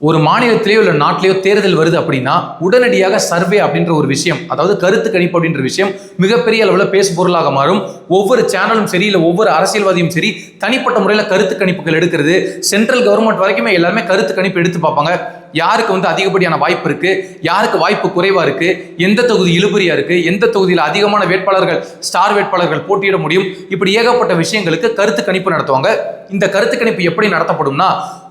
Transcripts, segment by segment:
ஒரு மாநிலத்திலேயோ இல்லை நாட்டிலேயோ தேர்தல் வருது அப்படின்னா உடனடியாக சர்வே அப்படின்ற ஒரு விஷயம் அதாவது கருத்து கணிப்பு அப்படின்ற விஷயம் மிகப்பெரிய அளவில் பேசு பொருளாக மாறும். ஒவ்வொரு சேனலும் சரி இல்லை ஒவ்வொரு அரசியல்வாதியும் சரி தனிப்பட்ட முறையில் கருத்து கணிப்புகள் எடுக்கிறது. சென்ட்ரல் கவர்மெண்ட் வரைக்குமே எல்லாருமே கருத்து கணிப்பு எடுத்து பார்ப்பாங்க. யாருக்கு வந்து அதிகப்படியான வாய்ப்பு இருக்கு? யாருக்கு வாய்ப்பு குறைவா இருக்கு? எந்த தொகுதி இழுபறியா இருக்கு? எந்த தொகுதியில் அதிகமான வேட்பாளர்கள் ஸ்டார் வேட்பாளர்கள் போட்டியிட முடியும்? இப்படி ஏகப்பட்ட விஷயங்களுக்கு கருத்து கணிப்பு நடத்துவாங்க. இந்த கருத்து கணிப்பு எப்படி நடத்தப்படும்னா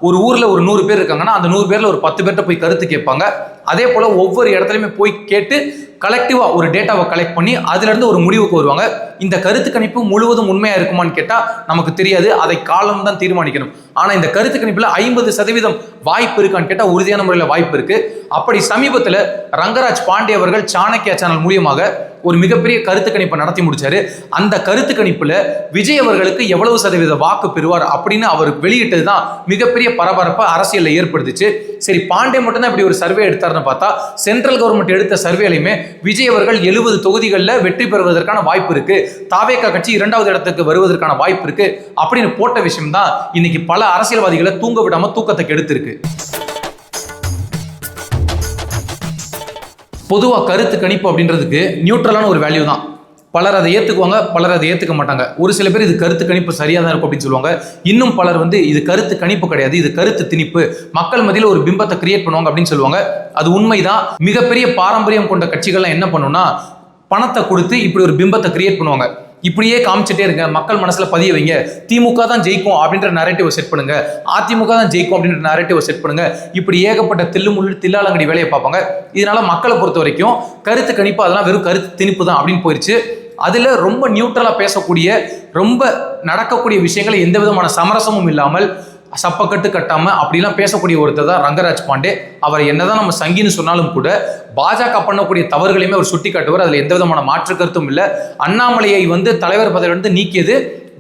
ஒரு ஊர்ல ஒரு நூறு பேர் இருக்காங்கன்னா அந்த நூறு பேர்ல ஒரு பத்து பேர்கிட்ட போய் கருத்து கேட்பாங்க. அதே போல் ஒவ்வொரு இடத்துலையுமே போய் கேட்டு கலெக்டிவாக ஒரு டேட்டாவை கலெக்ட் பண்ணி அதுலேருந்து ஒரு முடிவுக்கு வருவாங்க. இந்த கருத்து கணிப்பு முழுவதும் உண்மையாக இருக்குமான்னு கேட்டால் நமக்கு தெரியாது. அதை காலம் தான் தீர்மானிக்கணும். ஆனால் இந்த கருத்து கணிப்பில் ஐம்பது சதவீதம் வாய்ப்பு இருக்கான்னு கேட்டால் உறுதியான முறையில் வாய்ப்பு இருக்குது அப்படி சமீபத்தில் ரங்கராஜ் பாண்டே அவர்கள் சாணக்கியா சேனல் மூலியமாக ஒரு மிகப்பெரிய கருத்து கணிப்பை நடத்தி முடிச்சாரு. அந்த கருத்து கணிப்புல விஜய் அவர்களுக்கு எவ்வளவு சதவீத வாக்கு பெறுவார் அப்படின்னு அவர் வெளியிட்டது தான் மிகப்பெரிய பரபரப்பை அரசியலில் ஏற்படுத்துச்சு. சரி பாண்டே மட்டும்தான் இப்படி ஒரு சர்வே எடுத்தாருன்னு பார்த்தா சென்ட்ரல் கவர்மெண்ட் எடுத்த சர்வேலையுமே விஜய் அவர்கள் எழுபது தொகுதிகளில் வெற்றி பெறுவதற்கான வாய்ப்பு இருக்கு. தாவேக்கா கட்சி இரண்டாவது இடத்துக்கு வருவதற்கான வாய்ப்பு இருக்கு. அப்படின்னு போட்ட விஷயம் தான் இன்னைக்கு பல அரசியல்வாதிகளை தூங்க விடாம தூக்கத்தை கெடுத்திருக்கு. பொதுவாக கருத்து கணிப்பு அப்படின்றதுக்கு நியூட்ரலான ஒரு வேல்யூ தான். பலர் அதை ஏற்றுக்குவாங்க பலர் அதை ஏற்றுக்க மாட்டாங்க. ஒரு சில பேர் இது கருத்து கணிப்பு சரியாக தான் இருக்கும் அப்படின்னு சொல்லுவாங்க. இன்னும் பலர் வந்து இது கருத்து கணிப்பு கிடையாது இது கருத்து திணிப்பு. மக்கள் மத்தியில் ஒரு பிம்பத்தை கிரியேட் பண்ணுவாங்க அப்படின்னு சொல்லுவாங்க. அது உண்மைதான். மிகப்பெரிய பாரம்பரியம் கொண்ட கட்சிகள்லாம் என்ன பண்ணுன்னா பணத்தை கொடுத்து இப்படி ஒரு பிம்பத்தை கிரியேட் பண்ணுவாங்க. இப்படியே காமிச்சிட்டே இருங்க. மக்கள் மனசில் பதிய வைங்க. திமுக தான் ஜெயிக்கும் அப்படின்ற நரேட்டிவை செட் பண்ணுங்க. அதிமுக தான் ஜெயிக்கும் அப்படின்ற நரேட்டிவை செட் பண்ணுங்க. இப்படி ஏகப்பட்ட தில்லுமுள்ளு தில்லாலங்கடி வேலையை பார்ப்பாங்க. இதனால மக்களை பொறுத்த வரைக்கும் கருத்து கணிப்பு அதெல்லாம் வெறும் கருத்து திணிப்பு தான் அப்படின்னு போயிடுச்சு அதில் ரொம்ப நியூட்ரலாக பேசக்கூடிய ரொம்ப நடக்கக்கூடிய விஷயங்களை எந்த விதமான சமரசமும் இல்லாமல் சப்பக்கட்டு கட்டாமல் அப்படிலாம் பேசக்கூடிய ஒருத்தர் தான் ரங்கராஜ் பாண்டே. அவர் என்னதான் நம்ம சங்கின்னு சொன்னாலும் கூட பாஜக பண்ணக்கூடிய தவறுகளையுமே அவர் சுட்டி காட்டுவார். அதில் எந்த விதமான மாற்று கருத்தும் இல்லை. அண்ணாமலையை வந்து தலைவர் பதவியிலிருந்து நீக்கியது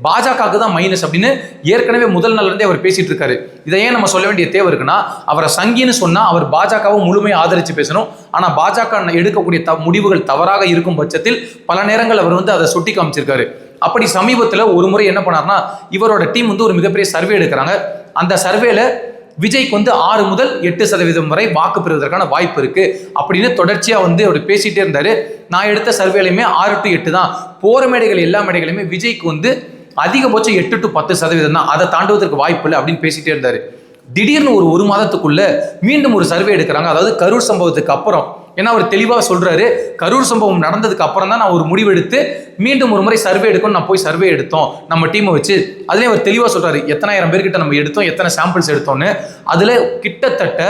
பாஜகவுக்கு தான் மைனஸ் அப்படின்னு ஏற்கனவே முதல் நாள்லேருந்தே அவர் பேசிட்டு இருக்காரு. இதை ஏன் நம்ம சொல்ல வேண்டிய தேவை இருக்குன்னா அவரை சங்கின்னு சொன்னால் அவர் பாஜகவை முழுமையாக ஆதரித்து பேசணும். ஆனால் பாஜக எடுக்கக்கூடிய த முடிவுகள் தவறாக இருக்கும் பட்சத்தில் பல நேரங்கள் அவர் வந்து அதை சுட்டி காமிச்சிருக்காரு. அப்படி சமீபத்தில் ஒரு முறை என்ன பண்ணார்னா இவரோட டீம் வந்து ஒரு மிகப்பெரிய சர்வே எடுக்கிறாங்க. அந்த சர்வேல விஜய்க்கு வந்து ஆறு முதல் எட்டு சதவீதம் வரை வாக்கு பெறுவதற்கான வாய்ப்பு இருக்கு. அப்படின்னு தொடர்ச்சியா வந்து அவர் பேசிட்டே இருந்தாரு. நான் எடுத்த சர்வேலையுமே ஆறு டு எட்டு தான். போற மேடைகள் எல்லா மேடைகளையுமே விஜய்க்கு வந்து அதிகபட்சம் எட்டு டு பத்து சதவீதம் தான். அதை தாண்டுவதற்கு வாய்ப்பு இல்லை அப்படின்னு பேசிட்டே இருந்தாரு. திடீர்னு ஒரு ஒரு மாதத்துக்குள்ள மீண்டும் ஒரு சர்வே எடுக்கிறாங்க. அதாவது கரூர் சம்பவத்துக்கு அப்புறம் ஏன்னா அவர் தெளிவாக சொல்றாரு கரூர் சம்பவம் நடந்ததுக்கு அப்புறம் தான் நான் ஒரு முடிவெடுத்து மீண்டும் ஒரு முறை சர்வே எடுக்கணும் நான் போய் சர்வே எடுத்தோம். நம்ம டீமை வச்சு அதுலேயே அவர் தெளிவாக சொல்றாரு எத்தனாயிரம் பேர்கிட்ட நம்ம எடுத்தோம் எத்தனை சாம்பிள்ஸ் எடுத்தோம்னு. அதில் கிட்டத்தட்ட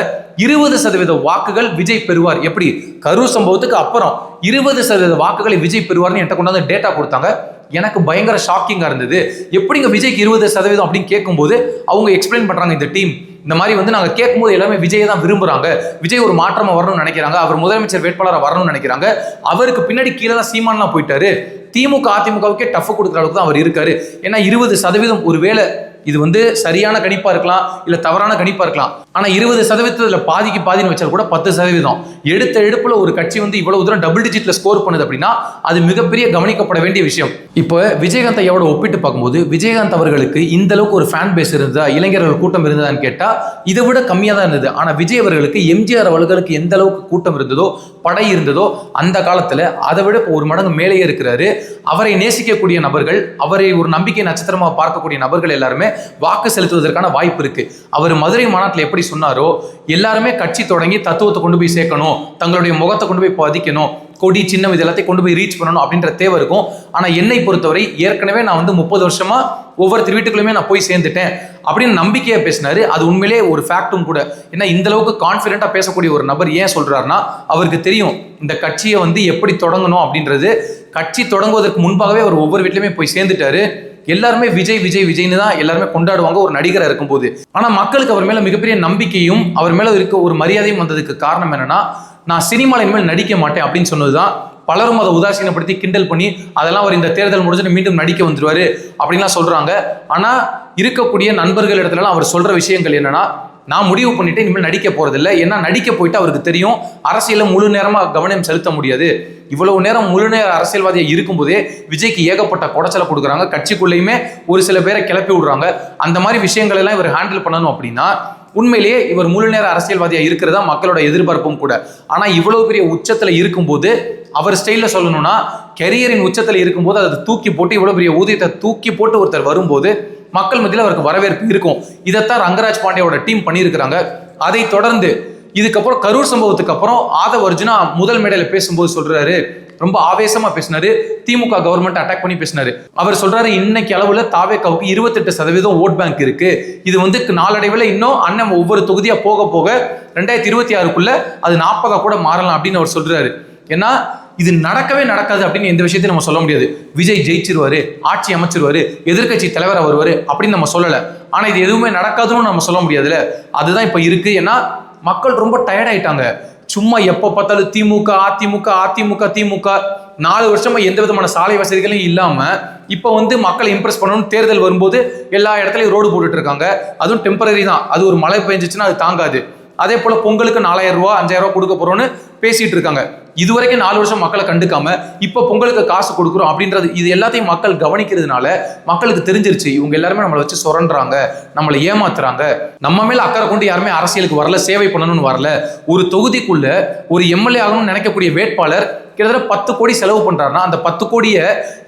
இருபது சதவீத வாக்குகள் விஜய் பெறுவார். எப்படி? கரூர் சம்பவத்துக்கு அப்புறம் இருபது சதவீத வாக்குகளை விஜய் பெறுவார்னு என்கிட்ட கொண்டாந்து டேட்டா கொடுத்தாங்க. எனக்கு பயங்கர ஷாக்கிங்காக இருந்தது. எப்படிங்க விஜய்க்கு இருபது சதவீதம் அப்படின்னு கேட்கும்போது அவங்க எக்ஸ்பிளைன் பண்ணுறாங்க இந்த டீம் இந்த மாதிரி வந்து நாங்கள் கேட்கும்போது எல்லாமே விஜயை தான் விரும்புகிறாங்க விஜய் ஒரு மாற்றமாக வரணும்னு நினைக்கிறாங்க. அவர் முதலமைச்சர் வேட்பாளராக வரணும்னு நினைக்கிறாங்க. அவருக்கு பின்னாடி கீழே தான் சீமான்லாம் போயிட்டாரு. திமுக அதிமுகவுக்கே டஃப் கொடுக்குற அளவுக்கு தான் அவர் இருக்காரு. ஏன்னா இருபது சதவீதம் ஒருவேளை இது வந்து சரியான கணிப்பாக இருக்கலாம் இல்லை தவறான கணிப்பாக இருக்கலாம். ஆனா இருபது சதவீதத்துல பாதிக்கு பாதின்னு வச்சா கூட பத்து சதவீதம். எடுத்த எடுப்புல ஒரு கட்சி வந்து இவ்வளவு தூரம் டபுள் டிஜிட்ல ஸ்கோர் பண்ணுது அப்படின்னா அது மிகப்பெரிய கவனிக்கப்பட வேண்டிய விஷயம். இப்போ விஜயகாந்த் ஐயாவோட ஒப்பிட்டு பார்க்கும்போது விஜயகாந்த் அவர்களுக்கு இந்த அளவுக்கு ஒரு ஃபேன் பேஸ் இருந்ததா இளைஞர்கள் கூட்டம் இருந்ததான்னு கேட்டா இதை விட கம்மியாக தான் இருந்தது. ஆனா விஜய் அவர்களுக்கு எம்ஜிஆர் அவர்களுக்கு எந்த அளவுக்கு கூட்டம் இருந்ததோ படை இருந்ததோ அந்த காலத்துல அதை விட இப்போ ஒரு மடங்கு மேலேயே இருக்கிறாரு. அவரை நேசிக்கக்கூடிய நபர்கள் அவரை ஒரு நம்பிக்கை நட்சத்திரமாக பார்க்கக்கூடிய நபர்கள் எல்லாருமே வாக்கு செலுத்துவதற்கான வாய்ப்பு இருக்கு. அவர் மதுரை மாநாட்டில் எப்படி சொன்னாரோ எல்லாருமே கட்சி தொடங்கி தத்துவத்தை கொண்டு போய் சேர்க்கணும் தங்களுடைய முகத்தை கொண்டு போய் பதிக்கணும் கொடி சின்னம் இது எல்லாத்தையும் கொண்டு போய் ரீச் பண்ணணும் அப்படின்ற தேவை இருக்கும். ஆனால் என்னை பொறுத்தவரை ஏற்கனவே நான் வந்து முப்பது வருஷமா ஒவ்வொருத்தர் வீட்டுக்குள்ளுமே நான் போய் சேர்ந்துட்டேன் அப்படின்னு நம்பிக்கையாக பேசினாரு. அது உண்மையிலே ஒரு ஃபேக்டும் கூட. ஏன்னா இந்த அளவுக்கு கான்ஃபிடென்ட்டாக பேசக்கூடிய ஒரு நபர் ஏன் சொல்றாருன்னா அவருக்கு தெரியும் இந்த கட்சியை வந்து எப்படி தொடங்கணும் அப்படின்றது. கட்சி தொடங்குவதற்கு முன்பாகவே அவர் ஒவ்வொரு வீட்லையுமே போய் சேர்ந்துட்டாரு. எல்லாருமே விஜய் விஜய் விஜய்னு தான் எல்லாருமே கொண்டாடுவாங்க ஒரு நடிகராக இருக்கும்போது. ஆனால் மக்களுக்கு அவர் மேலே மிகப்பெரிய நம்பிக்கையும் அவர் மேலே இருக்க ஒரு மரியாதையும் வந்ததுக்கு காரணம் என்னன்னா நான் சினிமாவில் இனிமேல் நடிக்க மாட்டேன் அப்படின்னு சொன்னதுதான். பலரும் அதை உதாசீனப்படுத்தி கிண்டல் பண்ணி அதெல்லாம் அவர் இந்த தேர்தல் முடிஞ்சுட்டு மீண்டும் நடிக்க வந்துருவாரு அப்படின்லாம் சொல்றாங்க. ஆனா இருக்கக்கூடிய நண்பர்கள் இடத்துலலாம் அவர் சொல்ற விஷயங்கள் என்னன்னா நான் முடிவு பண்ணிட்டு இனிமேல் நடிக்க போறதில்ல. ஏன்னா நடிக்க போயிட்டு அவருக்கு தெரியும். அரசியல முழு நேரமாக கவனம் செலுத்த முடியாது. இவ்வளவு நேரம் முழு நேர அரசியல்வாதியாக இருக்கும்போதே விஜய்க்கு ஏகப்பட்ட குடைச்சலை கொடுக்குறாங்க. கட்சிக்குள்ளேயுமே ஒரு சில பேரை கிளப்பி விடுறாங்க. அந்த மாதிரி விஷயங்கள் எல்லாம் இவர் ஹேண்டில் பண்ணணும் அப்படின்னா உண்மையிலேயே இவர் முழு நேர அரசியல்வாதியாக இருக்கிறதா மக்களோட எதிர்பார்ப்பும் கூட. ஆனால் இவ்வளவு பெரிய உச்சத்தில் இருக்கும்போது அவர் ஸ்டைலில் சொல்லணும்னா கெரியரின் உச்சத்தில் இருக்கும்போது அதை தூக்கி போட்டு இவ்வளோ பெரிய ஊதியத்தை தூக்கி போட்டு ஒருத்தர் வரும்போது மக்கள் மத்தியில் அவருக்கு வரவேற்பு இருக்கும். இதைத்தான் ரங்கராஜ் பாண்டியோட டீம் பண்ணியிருக்கிறாங்க. அதை தொடர்ந்து இதுக்கப்புறம் கரூர் சம்பவத்துக்கு அப்புறம் ஆதவ் அர்ஜுனா முதல் மேடையில் பேசும்போது சொல்றாரு. ரொம்ப ஆவேசமா பேசினாரு. திமுக கவர்மெண்ட் அட்டாக் பண்ணி பேசினாரு. அவர் சொல்றாரு இன்னைக்கு அளவுல தாவேக்காவுக்கு இருபத்தெட்டு சதவீதம் ஓட் பேங்க் இருக்கு. இது வந்து நாளடைவில் இன்னும் அண்ணன் ஒவ்வொரு தொகுதியா போக போக ரெண்டாயிரத்தி இருபத்தி ஆறுக்குள்ள அது நாற்பதா கூட மாறலாம் அப்படின்னு அவர் சொல்றாரு. ஏன்னா இது நடக்கவே நடக்காது அப்படின்னு எந்த விஷயத்தையும் நம்ம சொல்ல முடியாது. விஜய் ஜெயிச்சிருவாரு ஆட்சி அமைச்சிருவாரு எதிர்கட்சி தலைவராக வருவாரு அப்படின்னு நம்ம சொல்லலை. ஆனா இது எதுவுமே நடக்காதுன்னு நம்ம சொல்ல முடியாதுல்ல. அதுதான் இப்ப இருக்கு. ஏன்னா மக்கள் ரொம்ப டயர்ட் ஆயிட்டாங்க. சும்மா எப்போ பார்த்தாலும் திமுக அதிமுக அதிமுக திமுக. நாலு வருஷமா எந்த விதமான சாலை வசதிகளும் இல்லாம இப்போ வந்து மக்களை இம்ப்ரெஸ் பண்ணணும் தேர்தல் வரும்போது எல்லா இடத்துலயும் ரோடு போட்டுட்டு இருக்காங்க. அதுவும் டெம்பரரி தான். அது ஒரு மழை பெஞ்சிச்சுன்னா அது தாங்காது. அதே போல பொங்கலுக்கு நாலாயிரம் ரூபா அஞ்சாயிரம் ரூபா கொடுக்க போறோம்னு பேசிட்டு இருக்காங்க. இதுவரைக்கும் நாலு வருஷம் மக்களை கண்டுக்காம இப்போ பொங்கலுக்கு காசு கொடுக்குறோம் அப்படின்றது இது எல்லாத்தையும் மக்கள் கவனிக்கிறதுனால மக்களுக்கு தெரிஞ்சிருச்சு. இவங்க எல்லாருமே நம்மளை வச்சு சுரண்டுறாங்க நம்மளை ஏமாத்துறாங்க. நம்ம மேல அக்கறை கொண்டு யாருமே அரசியலுக்கு வரல சேவை பண்ணணும்னு வரல. ஒரு தொகுதிக்குள்ள ஒரு எம்எல்ஏ ஆகணும்னு நினைக்கக்கூடிய வேட்பாளர் கிட்டத்தட்ட பத்து கோடி செலவு பண்றாருன்னா அந்த பத்து கோடியை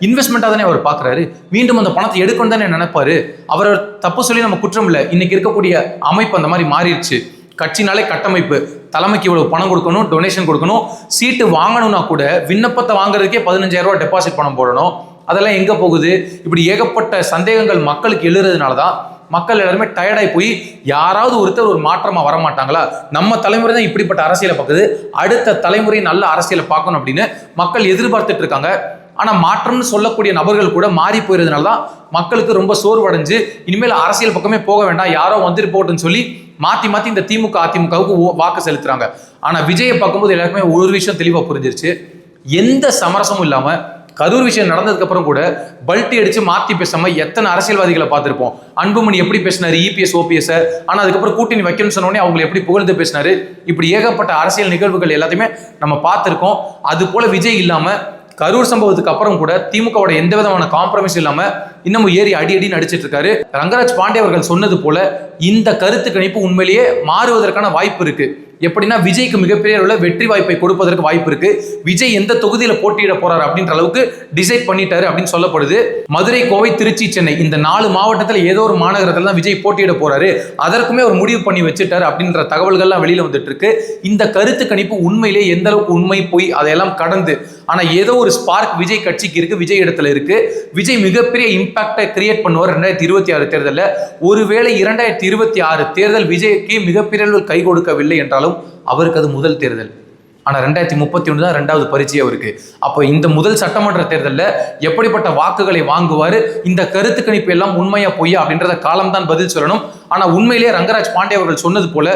இன்வெஸ்ட்மெண்ட்டாக தானே அவர் பார்க்குறாரு மீண்டும் அந்த பணத்தை எடுக்கணும் தானே நினைப்பாரு. அவர் தப்பு சொல்லி நம்ம குற்றம் இல்லை. இன்னைக்கு இருக்கக்கூடிய அமைப்பு அந்த மாதிரி மாறிடுச்சு. கட்சினாலே கட்டமைப்பு. தலைமைக்கு இவ்வளவு பணம் கொடுக்கணும் டொனேஷன் கொடுக்கணும். சீட்டு வாங்கணும்னா கூட விண்ணப்பத்தை வாங்குறதுக்கே பதினஞ்சாயிரம் ரூபாய் டெபாசிட் பணம் போடணும். அதெல்லாம் எங்க போகுது? இப்படி ஏகப்பட்ட சந்தேகங்கள் மக்களுக்கு எழுறதுனால தான் மக்கள் எல்லாருமே டயர்டாகி போய் யாராவது ஒருத்தர் ஒரு மாற்றமாக வர மாட்டாங்களா நம்ம தலைமுறை தான் இப்படிப்பட்ட அரசியலை பார்க்குது. அடுத்த தலைமுறை நல்ல அரசியலை பார்க்கணும் அப்படின்னு மக்கள் எதிர்பார்த்துட்டு இருக்காங்க. ஆனால் மாற்றம்னு சொல்லக்கூடிய நபர்கள் கூட மாறி போயிருந்தனால தான் மக்களுக்கு ரொம்ப சோர்வடைஞ்சு இனிமேல் அரசியல் பக்கமே போக வேண்டாம் யாரோ வந்துட்டு போட்டுன்னு சொல்லி மாற்றி மாற்றி இந்த திமுக அதிமுகவுக்கு வாக்கு செலுத்துறாங்க. ஆனால் விஜயை பார்க்கும்போது எல்லாருக்குமே ஒரு விஷயம் தெளிவாக புரிஞ்சிருச்சு. எந்த சமரசமும் இல்லாமல் கரூர் விஷயம் நடந்ததுக்கு அப்புறம் கூட பல்ட்டி அடிச்சு மாத்தி பேசாம எத்தனை அரசியல்வாதிகளை பார்த்துருப்போம். அன்புமணி எப்படி பேசினாரு? இபிஎஸ் ஓபிஎஸ் ஆனா அதுக்கப்புறம் கூட்டணி வைக்கணும்னு சொன்ன அவங்களை எப்படி புகழ்ந்து பேசினாரு? இப்படி ஏகப்பட்ட அரசியல் நிகழ்வுகள் எல்லாத்தையுமே நம்ம பார்த்துருக்கோம். அது போல விஜய் இல்லாம கரூர் சம்பவத்துக்கு அப்புறம் கூட திமுகவோட எந்த விதமான காம்ப்ரமைஸ் இல்லாம இன்னமும் ஏறி அடி அடி நடிச்சிட்டு இருக்காரு. ரங்கராஜ் பாண்டே அவர்கள் சொன்னது போல இந்த கருத்து கணிப்பு உண்மையிலேயே மாறுவதற்கான வாய்ப்பு இருக்கு. எப்படின்னா விஜய்க்கு மிகப்பெரிய அளவில் வெற்றி வாய்ப்பை கொடுப்பதற்கு வாய்ப்பு இருக்கு. விஜய் எந்த தொகுதியில போட்டியிட போறாரு அப்படின்ற அளவுக்கு டிசைட் பண்ணிட்டாரு அப்படின்னு சொல்லப்படுது. மதுரை கோவை திருச்சி சென்னை இந்த நாலு மாவட்டத்தில் ஏதோ ஒரு மாநகரத்தில் தான் விஜய் போட்டியிட போறாரு. அதற்குமே ஒரு முடிவு பண்ணி வச்சுட்டாரு அப்படின்ற தகவல்கள்லாம் வெளியில வந்துட்டு இருக்கு. இந்த கருத்து கணிப்பு உண்மையிலே எந்த அளவுக்கு உண்மை போய் அதையெல்லாம் கடந்து ஆனால் ஏதோ ஒரு ஸ்பார்க் விஜய் கட்சிக்கு இருக்குது விஜய் இடத்துல இருக்குது விஜய் மிகப்பெரிய இம்பாக்டை கிரியேட் பண்ணுவார் ரெண்டாயிரத்தி இருபத்தி ஆறு தேர்தலில். ஒருவேளை இரண்டாயிரத்தி இருபத்தி ஆறு தேர்தல் விஜய்க்கு மிகப்பெரிய அளவில் கை கொடுக்கவில்லை என்றாலும் அவருக்கு அது முதல் தேர்தல். ஆனால் ரெண்டாயிரத்தி முப்பத்தி ஒன்று தான் ரெண்டாவது பரிச்சயம் அவருக்கு. அப்போ இந்த முதல் சட்டமன்ற தேர்தலில் எப்படிப்பட்ட வாக்குகளை வாங்குவார் இந்த கருத்து கணிப்பு எல்லாம் உண்மையா பொய்யா அப்படின்றத காலம்தான் பதில் சொல்லணும். ஆனால் உண்மையிலேயே ரங்கராஜ் பாண்டே அவர்கள் சொன்னது போல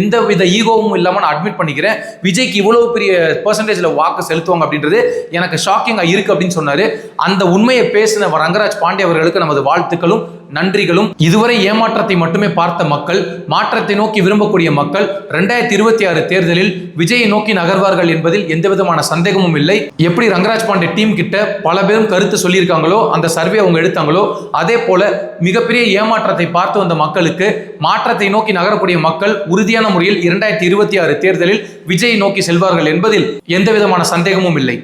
எந்த வித ஈகோவும் இல்லாமல் நான் அட்மிட் பண்ணிக்கிறேன். விஜய்க்கு இவ்வளவு பெரிய பர்சன்டேஜில் வாக்கு செலுத்துவாங்க அப்படின்றது எனக்கு ஷாக்கிங்காக இருக்குது அப்படின்னு சொன்னார். அந்த உண்மையை பேசின ரங்கராஜ் பாண்டே அவர்களுக்கு நமது வாழ்த்துக்களும். நன்றிகளும். இதுவரை ஏமாற்றத்தை மட்டுமே பார்த்த மக்கள் மாற்றத்தை நோக்கி விரும்பக்கூடிய மக்கள் ரெண்டாயிரத்தி இருபத்தி ஆறு தேர்தலில் விஜயை நோக்கி நகர்வார்கள் என்பதில் எந்த விதமான சந்தேகமும் இல்லை. எப்படி ரங்கராஜ் பாண்டே டீம் கிட்ட பல பேரும் கருத்து சொல்லியிருக்காங்களோ அந்த சர்வே அவங்க எடுத்தாங்களோ அதே போல மிகப்பெரிய ஏமாற்றத்தை பார்த்து வந்த மக்களுக்கு மாற்றத்தை நோக்கி நகரக்கூடிய மக்கள் உறுதியான முறையில் இரண்டாயிரத்தி இருபத்தி ஆறு தேர்தலில் விஜயை நோக்கி செல்வார்கள் என்பதில் எந்த விதமான சந்தேகமும் இல்லை.